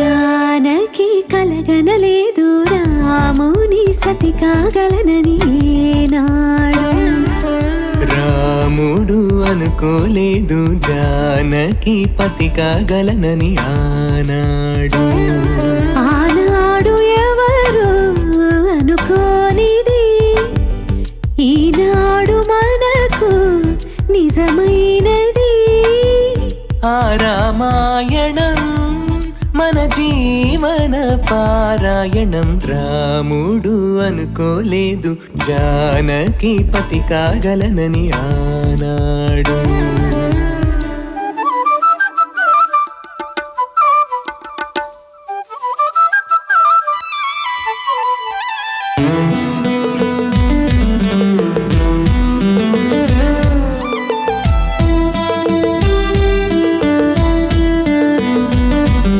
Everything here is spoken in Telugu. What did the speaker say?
జానకి కలగనలేదు రాముని సతి కాగలనని ఏనాడు రాముడు అనుకోలేదు జానకి పతి కాగలనని ఆనాడు. ఆనాడు ఎవరు అనుకోనిది? ఈనాడు మనకు నిజమైనది. ఆ రామాయణం మన జీవన పారాయణం రాముడు అనుకోలేదు. జానకి పతి కాగలనని ఆనా